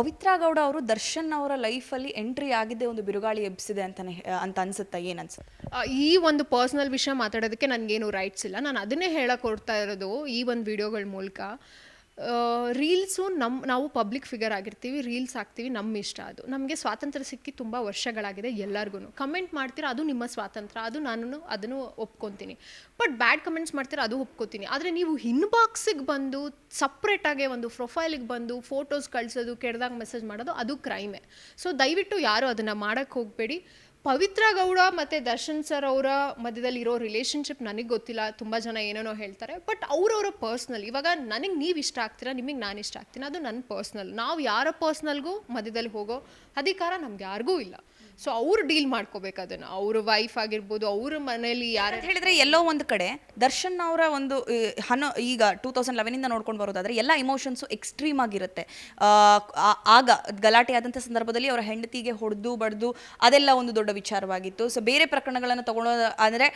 ಪವಿತ್ರ ಗೌಡ ಅವರು ದರ್ಶನ್ ಅವರ ಲೈಫಲ್ಲಿ ಎಂಟ್ರಿ ಆಗಿದೆ ಒಂದು ಬಿರುಗಾಳಿ ಎಬ್ಬಿಸಿದೆ ಅಂತಾನೆ ಅಂತ ಅನ್ಸುತ್ತಾ ಏನನ್ಸ ಅನ್ಸುತ್ತೆ ಆ, ಈ ಒಂದು ಪರ್ಸ್ನಲ್ ವಿಷಯ ಮಾತಾಡೋದಕ್ಕೆ ನನಗೇನು ರೈಟ್ಸ್ ಇಲ್ಲ. ನಾನು ಅದನ್ನೇ ಹೇಳಕ್ಕೆ ಕೊಡ್ತಾ ಇರೋದು ಈ ಒಂದು ವಿಡಿಯೋಗಳ ಮೂಲಕ. ರೀಲ್ಸು ನಮ್ಮ ನಾವು ಪಬ್ಲಿಕ್ ಫಿಗರ್ ಆಗಿರ್ತೀವಿ ರೀಲ್ಸ್ ಹಾಕ್ತೀವಿ ನಮ್ಮ ಇಷ್ಟ ಅದು. ನಮಗೆ ಸ್ವಾತಂತ್ರ್ಯ ಸಿಕ್ಕಿ ತುಂಬ ವರ್ಷಗಳಾಗಿದೆ ಎಲ್ಲರಿಗೂ ಕಮೆಂಟ್ ಮಾಡ್ತೀರಾ, ಅದು ನಿಮ್ಮ ಸ್ವಾತಂತ್ರ್ಯ. ಅದು ನಾನು ಅದನ್ನು ಒಪ್ಕೊತೀನಿ. ಬಟ್ ಬ್ಯಾಡ್ ಕಮೆಂಟ್ಸ್ ಮಾಡ್ತೀರಾ, ಅದು ಒಪ್ಕೋತೀನಿ. ಆದರೆ ನೀವು ಇನ್ಬಾಕ್ಸಿಗೆ ಬಂದು ಸಪ್ರೇಟಾಗೆ ಒಂದು ಪ್ರೊಫೈಲಿಗೆ ಬಂದು ಫೋಟೋಸ್ ಕಳಿಸೋದು, ಕೆಡ್ದಾಗ ಮೆಸೇಜ್ ಮಾಡೋದು, ಅದು ಕ್ರೈಮೇ. ಸೊ ದಯವಿಟ್ಟು ಯಾರು ಅದನ್ನು ಮಾಡೋಕ್ಕೆ ಹೋಗಬೇಡಿ. ಪವಿತ್ರ ಗೌಡ ಮತ್ತು ದರ್ಶನ್ ಸರ್ ಅವರ ಮಧ್ಯದಲ್ಲಿ ಇರೋ ರಿಲೇಷನ್ಶಿಪ್ ನನಗೆ ಗೊತ್ತಿಲ್ಲ, ತುಂಬ ಜನ ಏನೇನೋ ಹೇಳ್ತಾರೆ ಬಟ್ ಅವರವರ ಪರ್ಸ್ನಲ್ ಇವಾಗ ನನಗೆ ನೀವು ಇಷ್ಟ ಆಗ್ತೀರಾ, ನಿಮಗೆ ನಾನು ಇಷ್ಟ ಆಗ್ತೀನಿ, ಅದು ನನ್ನ ಪರ್ಸ್ನಲ್ ನಾವು ಯಾರ ಪರ್ಸ್ನಲ್ಗೂ ಮಧ್ಯದಲ್ಲಿ ಹೋಗೋ ಅಧಿಕಾರ ನಮ್ಗೆ ಯಾರಿಗೂ ಇಲ್ಲ. ಸೊ ಅವ್ರು ಡೀಲ್ ಮಾಡ್ಕೋಬೇಕು ಅದನ್ನು. ಅವ್ರ ವೈಫ್ ಆಗಿರ್ಬೋದು ಅವ್ರ ಮನೇಲಿ ಯಾರು ಅಂತ ಹೇಳಿದ್ರೆ ಎಲ್ಲೋ ಒಂದು ಕಡೆ ದರ್ಶನ್ ಅವರ ಒಂದು ಹನ ಈಗ ಟೂ ತೌಸಂಡ್ ಲೆವೆನಿಂದ ನೋಡ್ಕೊಂಡು ಬರೋದಾದ್ರೆ ಎಲ್ಲ ಇಮೋಷನ್ಸು ಎಕ್ಸ್ಟ್ರೀಮ್ ಆಗಿರುತ್ತೆ. ಆಗ ಗಲಾಟೆ ಆದಂಥ ಸಂದರ್ಭದಲ್ಲಿ ಅವರ ಹೆಂಡತಿಗೆ ಹೊಡೆದು ಬಡ್ದು ಅದೆಲ್ಲ ಒಂದು ದೊಡ್ಡ ವಿಚಾರವಾಗಿತ್ತು. ಸೊ ಬೇರೆ ಪ್ರಕರಣಗಳನ್ನು ತಗೊಳ್ಳೋ ಅಂದರೆ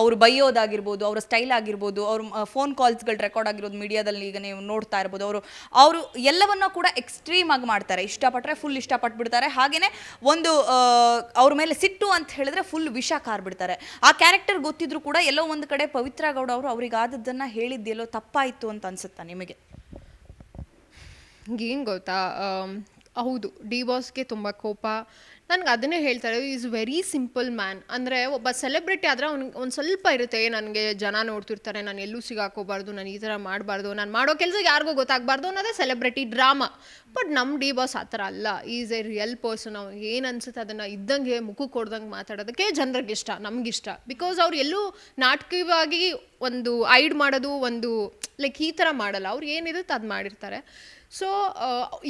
ಅವರು ಬೈಯೋದಾಗಿರ್ಬೋದು ಅವರ ಸ್ಟೈಲ್ ಆಗಿರ್ಬೋದು ಅವ್ರ ಫೋನ್ ಕಾಲ್ಸ್ಗಳು ರೆಕಾರ್ಡ್ ಆಗಿರೋದು ಮೀಡಿಯಾದಲ್ಲಿ ಈಗ ನೀವು ನೋಡ್ತಾ ಇರ್ಬೋದು ಅವರು ಅವರು ಎಲ್ಲವನ್ನ ಕೂಡ ಎಕ್ಸ್ಟ್ರೀಮ್ ಆಗಿ ಮಾಡ್ತಾರೆ. ಇಷ್ಟಪಟ್ಟರೆ ಫುಲ್ ಇಷ್ಟಪಟ್ಟು ಬಿಡ್ತಾರೆ ಹಾಗೆಯೇ ಒಂದು ಅವ್ರ ಮೇಲೆ ಸಿಟ್ಟು ಅಂತ ಹೇಳಿದ್ರೆ ಫುಲ್ ವಿಷ ಕಾರ್ಬಿಡ್ತಾರೆ. ಆ ಕ್ಯಾರೆಕ್ಟರ್ ಗೊತ್ತಿದ್ರು ಕೂಡ ಎಲ್ಲೋ ಒಂದು ಕಡೆ ಪವಿತ್ರ ಗೌಡ ಅವರು ಅವ್ರಿಗಾದದ್ದನ್ನ ಹೇಳಿದ್ದೆಲ್ಲೋ ತಪ್ಪಾಯಿತು ಅಂತ ಅನ್ಸುತ್ತಾ ನಿಮಗೆ? ಏನು ಗೊತ್ತಾ ಹೌದು ಡಿ ಬಾಸ್ಗೆ ತುಂಬ ಕೋಪ ನನಗೆ ಅದನ್ನೇ ಹೇಳ್ತಾರೆ ಈಸ್ ವೆರಿ ಸಿಂಪಲ್ ಮ್ಯಾನ್ ಅಂದರೆ ಒಬ್ಬ ಸೆಲೆಬ್ರಿಟಿ ಆದರೆ ಅವ್ನಿಗೆ ಒಂದು ಸ್ವಲ್ಪ ಇರುತ್ತೆ ನನಗೆ ಜನ ನೋಡ್ತಿರ್ತಾರೆ, ನಾನು ಎಲ್ಲೂ ಸಿಗಾಕೋಬಾರ್ದು, ನಾನು ಈ ಥರ ಮಾಡಬಾರ್ದು, ನಾನು ಮಾಡೋ ಕೆಲಸ ಯಾರಿಗೂ ಗೊತ್ತಾಗಬಾರ್ದು ಅನ್ನೋದೇ ಸೆಲೆಬ್ರಿಟಿ ಡ್ರಾಮಾ ಬಟ್ ನಮ್ಮ ಡಿ ಬಾಸ್ ಆ ಥರ ಅಲ್ಲ ಈಸ್ ಎ ರಿಯಲ್ ಪರ್ಸನ್ ಅವ್ನಿಗೆ ಏನು ಅನ್ಸುತ್ತೆ ಅದನ್ನು ಇದ್ದಂಗೆ ಮುಖಕ್ಕೆ ಕೊಡ್ದಂಗೆ ಮಾತಾಡೋದಕ್ಕೆ ಜನರಿಗೆ ಇಷ್ಟ, ನಮಗಿಷ್ಟ. ಬಿಕಾಸ್ ಅವ್ರು ಎಲ್ಲೂ ನಾಟಕೀಯವಾಗಿ ಒಂದು ಐಡ್ ಮಾಡೋದು, ಒಂದು ಲೈಕ್ ಈ ಥರ ಮಾಡಲ್ಲ. ಅವ್ರು ಏನಿರುತ್ತೆ ಅದು ಮಾಡಿರ್ತಾರೆ. ಸೊ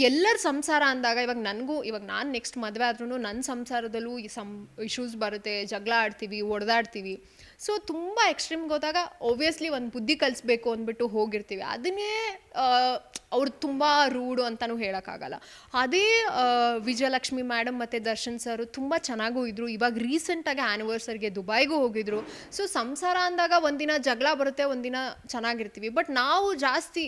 ಎಲ್ಲರ ಸಂಸಾರ ಅಂದಾಗ ಇವಾಗ ನನಗೂ, ಇವಾಗ ನಾನು ನೆಕ್ಸ್ಟ್ ಮದುವೆ ಆದ್ರೂ ನನ್ನ ಸಂಸಾರದಲ್ಲೂ ಈ ಸಮ್ ಇಶ್ಯೂಸ್ ಬರುತ್ತೆ, ಜಗಳ ಆಡ್ತೀವಿ, ಒಡೆದಾಡ್ತೀವಿ. ಸೊ ತುಂಬ ಎಕ್ಸ್ಟ್ರೀಮ್ಗೆ ಹೋದಾಗ ಒಬ್ವಿಯಸ್ಲಿ ಒಂದು ಬುದ್ಧಿ ಕಲಿಸ್ಬೇಕು ಅಂದ್ಬಿಟ್ಟು ಹೋಗಿರ್ತೀವಿ. ಅದನ್ನೇ ಅವ್ರು ತುಂಬ ರೂಡು ಅಂತಲೂ ಹೇಳೋಕ್ಕಾಗಲ್ಲ. ಅದೇ ವಿಜಯಲಕ್ಷ್ಮಿ ಮೇಡಮ್ ಮತ್ತು ದರ್ಶನ್ ಸರ್ ತುಂಬ ಚೆನ್ನಾಗೂ ಇದ್ದರು ಇವಾಗ ರೀಸೆಂಟಾಗಿ ಆ್ಯನಿವರ್ಸರಿಗೆ ದುಬೈಗೂ ಹೋಗಿದ್ರು. ಸೊ ಸಂಸಾರ ಅಂದಾಗ ಒಂದಿನ ಜಗಳ ಬರುತ್ತೆ, ಒಂದಿನ ಚೆನ್ನಾಗಿರ್ತೀವಿ. ಬಟ್ ನಾವು ಜಾಸ್ತಿ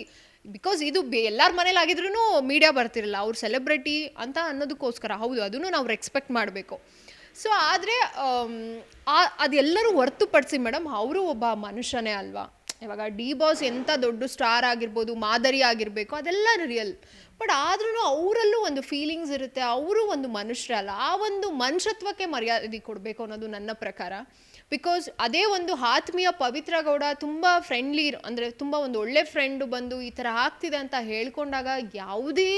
ಬಿಕಾಸ್ ಇದು ಎಲ್ಲರ ಮನೇಲಿ ಆಗಿದ್ರೂ ಮೀಡಿಯಾ ಬರ್ತಿರಲ್ಲ, ಅವ್ರು ಸೆಲೆಬ್ರಿಟಿ ಅಂತ ಅನ್ನೋದಕ್ಕೋಸ್ಕರ. ಹೌದು ಅದನ್ನು ನಾವು ರೆಸ್ಪೆಕ್ಟ್ ಮಾಡಬೇಕು. ಸೊ ಆದರೆ ಅದೆಲ್ಲರೂ ಹೊರತುಪಡಿಸಿ ಮೇಡಮ್ ಅವರು ಒಬ್ಬ ಮನುಷ್ಯನೇ ಅಲ್ವಾ? ಇವಾಗ ಡಿ ಬಾಸ್ ಎಂಥ ದೊಡ್ಡ ಸ್ಟಾರ್ ಆಗಿರ್ಬೋದು, ಮಾದರಿ ಆಗಿರಬೇಕು, ಅದೆಲ್ಲ ರಿಯಲ್ ಬಟ್ ಆದ್ರೂ ಅವರಲ್ಲೂ ಒಂದು ಫೀಲಿಂಗ್ಸ್ ಇರುತ್ತೆ, ಅವರು ಒಂದು ಮನುಷ್ಯರಲ್ಲ ಆ ಒಂದು ಮನುಷ್ಯತ್ವಕ್ಕೆ ಮರ್ಯಾದೆ ಕೊಡಬೇಕು ಅನ್ನೋದು ನನ್ನ ಪ್ರಕಾರ. ಬಿಕಾಸ್ ಅದೇ ಒಂದು ಆತ್ಮೀಯ ಪವಿತ್ರ ಗೌಡ ತುಂಬ ಫ್ರೆಂಡ್ಲಿ ಅಂದರೆ ತುಂಬ ಒಂದು ಒಳ್ಳೆ ಫ್ರೆಂಡು ಬಂದು ಈ ಥರ ಆಗ್ತಿದೆ ಅಂತ ಹೇಳ್ಕೊಂಡಾಗ ಯಾವುದೇ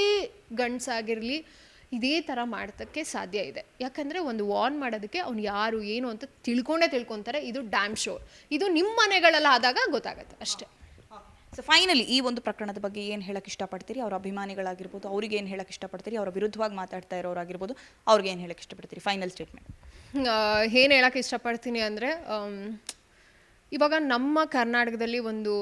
ಗಂಡ್ಸಾಗಿರಲಿ ಇದೇ ಥರ ಮಾಡೋದಕ್ಕೆ ಸಾಧ್ಯ ಇದೆ. ಯಾಕಂದರೆ ಒಂದು ವಾರ್ನ್ ಮಾಡೋದಕ್ಕೆ ಅವ್ನು ಯಾರು ಏನು ಅಂತ ತಿಳ್ಕೊಂಡೇ ತಿಳ್ಕೊತಾರೆ. ಇದು ಡ್ಯಾಮ್ ಶೋರ್ ಇದು ನಿಮ್ಮ ಮನೆಗಳೆಲ್ಲ ಆದಾಗ ಗೊತ್ತಾಗುತ್ತೆ ಅಷ್ಟೇ. ಸೊ ಫೈನಲಿ ಈ ಒಂದು ಪ್ರಕರಣದ ಬಗ್ಗೆ ಏನು ಹೇಳಕ್ಕೆ ಇಷ್ಟಪಡ್ತೀರಿ? ಅವರ ಅಭಿಮಾನಿಗಳಾಗಿರ್ಬೋದು ಅವ್ರಿಗೆ ಏನು ಹೇಳಕ್ಕೆ ಇಷ್ಟಪಡ್ತೀರಿ? ಅವರ ವಿರುದ್ಧವಾಗಿ ಮಾತಾಡ್ತಾ ಇರೋರಾಗಿರ್ಬೋದು ಅವ್ರಿಗೆ ಏನು ಹೇಳಕ್ಕೆ ಇಷ್ಟಪಡ್ತೀರಿ? ಫೈನಲ್ ಸ್ಟೇಟ್ಮೆಂಟ್ ಏನು ಹೇಳಕ್ಕೆ ಇಷ್ಟಪಡ್ತೀನಿ ಅಂದರೆ ಇವಾಗ ನಮ್ಮ ಕರ್ನಾಟಕದಲ್ಲಿ ಒಂದು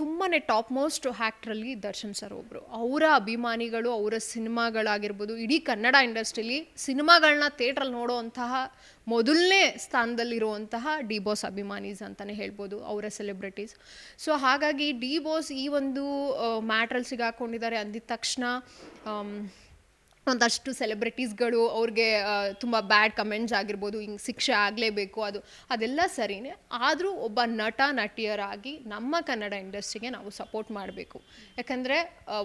ತುಂಬಾ ಟಾಪ್ ಮೋಸ್ಟ್ ಆ್ಯಕ್ಟ್ರಲ್ಲಿ ದರ್ಶನ್ ಸರ್ ಒಬ್ಬರು ಅವರ ಅಭಿಮಾನಿಗಳು, ಅವರ ಸಿನಿಮಾಗಳಾಗಿರ್ಬೋದು, ಇಡೀ ಕನ್ನಡ ಇಂಡಸ್ಟ್ರಿಲಿ ಸಿನಿಮಾಗಳನ್ನ ಥಿಯೇಟ್ರಲ್ಲಿ ನೋಡೋವಂತಹ ಮೊದಲನೇ ಸ್ಥಾನದಲ್ಲಿರುವಂತಹ ಡಿ ಬಾಸ್ ಅಭಿಮಾನೀಸ್ ಅಂತಲೇ ಹೇಳ್ಬೋದು, ಅವರ ಸೆಲೆಬ್ರಿಟೀಸ್ ಸೊ ಹಾಗಾಗಿ ಡಿ ಬಾಸ್ ಈ ಒಂದು ಮ್ಯಾಟ್ರಲ್ಲಿ ಸಿಗಾಕೊಂಡಿದ್ದಾರೆ ಅಂದಿದ ತಕ್ಷಣ ಒಂದಷ್ಟು ಸೆಲೆಬ್ರಿಟೀಸ್ಗಳು ಅವ್ರಿಗೆ ತುಂಬ ಬ್ಯಾಡ್ ಕಮೆಂಟ್ಸ್ ಆಗಿರ್ಬೋದು, ಹಿಂಗೆ ಶಿಕ್ಷೆ ಆಗಲೇಬೇಕು, ಅದು, ಅದೆಲ್ಲ ಸರಿನೇ. ಆದರೂ ಒಬ್ಬ ನಟ, ನಟಿಯರಾಗಿ ನಮ್ಮ ಕನ್ನಡ ಇಂಡಸ್ಟ್ರಿಗೆ ನಾವು ಸಪೋರ್ಟ್ ಮಾಡಬೇಕು. ಯಾಕಂದರೆ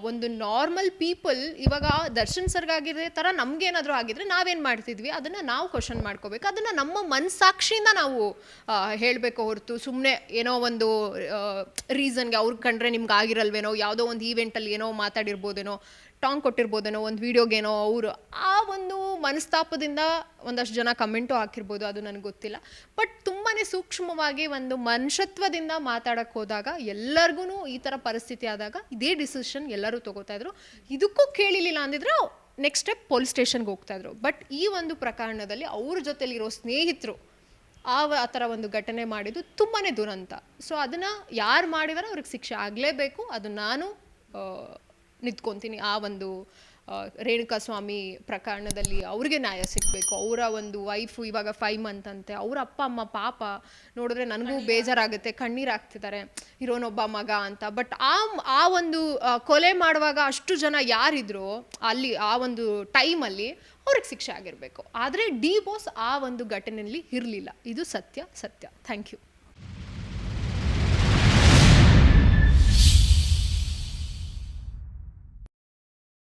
ಒಂದು ನಾರ್ಮಲ್ ಪೀಪಲ್ ಇವಾಗ ದರ್ಶನ್ ಸರ್ಗಾಗಿರೋ ಥರ ನಮಗೇನಾದರೂ ಆಗಿದ್ರೆ ನಾವೇನು ಮಾಡ್ತಿದ್ವಿ? ಅದನ್ನು ನಾವು ಕ್ವಶನ್ ಮಾಡ್ಕೋಬೇಕು. ಅದನ್ನು ನಮ್ಮ ಮನಸ್ಸಾಕ್ಷಿಯಿಂದ ನಾವು ಹೇಳಬೇಕು ಹೊರತು. ಸುಮ್ಮನೆ ಏನೋ ಒಂದು ರೀಸನ್ಗೆ ಅವ್ರಿಗೆ ಕಂಡ್ರೆ ನಿಮ್ಗೆ ಆಗಿರಲ್ವೇನೋ, ಯಾವುದೋ ಒಂದು ಈವೆಂಟಲ್ಲಿ ಏನೋ ಮಾತಾಡಿರ್ಬೋದೇನೋ ಟಾಂಗ್ ಕೊಟ್ಟಿರ್ಬೋದೇನೋ ಒಂದು ವೀಡಿಯೋಗೇನೋ ಅವರು ಆ ಒಂದು ಮನಸ್ತಾಪದಿಂದ ಒಂದಷ್ಟು ಜನ ಕಮೆಂಟು ಹಾಕಿರ್ಬೋದು, ಅದು ನನಗೆ ಗೊತ್ತಿಲ್ಲ. ಬಟ್ ತುಂಬಾ ಸೂಕ್ಷ್ಮವಾಗಿ ಒಂದು ಮನುಷ್ಯತ್ವದಿಂದ ಮಾತಾಡೋಕ್ಕೆ ಹೋದಾಗ ಎಲ್ಲರಿಗೂ ಈ ಥರ ಪರಿಸ್ಥಿತಿ ಆದಾಗ ಇದೇ ಡಿಸಿಷನ್ ಎಲ್ಲರೂ ತಗೋತಾ ಇದ್ರು. ಇದಕ್ಕೂ ಕೇಳಿಲಿಲ್ಲ ಅಂದಿದ್ರೆ ನೆಕ್ಸ್ಟ್ ಸ್ಟೆಪ್ ಪೊಲೀಸ್ ಸ್ಟೇಷನ್ಗೆ ಹೋಗ್ತಾಯಿದ್ರು ಬಟ್ ಈ ಒಂದು ಪ್ರಕರಣದಲ್ಲಿ ಅವ್ರ ಜೊತೆಲಿರೋ ಸ್ನೇಹಿತರು ಆ ಆ ಥರ ಒಂದು ಘಟನೆ ಮಾಡಿದ್ದು ತುಂಬಾ ದುರಂತ. ಸೊ ಅದನ್ನು ಯಾರು ಮಾಡಿದಾರೋ ಅವ್ರಿಗೆ ಶಿಕ್ಷೆ ಆಗಲೇಬೇಕು. ಅದು ನಾನು ನಿಂತ್ಕೊತೀನಿ. ಆ ಒಂದು ರೇಣುಕಾ ಸ್ವಾಮಿ ಪ್ರಕರಣದಲ್ಲಿ ಅವ್ರಿಗೆ ನ್ಯಾಯ ಸಿಗಬೇಕು. ಅವರ ಒಂದು ವೈಫು ಇವಾಗ ಫೈವ್ ಮಂತ್ ಅಂತೆ. ಅವ್ರ ಅಪ್ಪ ಅಮ್ಮ ಪಾಪ ನೋಡಿದ್ರೆ ನನಗೂ ಬೇಜಾರಾಗುತ್ತೆ. ಕಣ್ಣೀರಾಗ್ತಿದ್ದಾರೆ ಇರೋನೊಬ್ಬ ಮಗ ಅಂತ. ಬಟ್ ಆ ಆ ಒಂದು ಕೊಲೆ ಮಾಡುವಾಗ ಅಷ್ಟು ಜನ ಯಾರಿದ್ರು ಅಲ್ಲಿ ಆ ಒಂದು ಟೈಮಲ್ಲಿ ಅವ್ರಿಗೆ ಶಿಕ್ಷೆ ಆಗಿರಬೇಕು. ಆದರೆ ಡಿ ಬಾಸ್ ಆ ಒಂದು ಘಟನೆಯಲ್ಲಿ ಇರಲಿಲ್ಲ. ಇದು ಸತ್ಯ ಸತ್ಯ. Thank you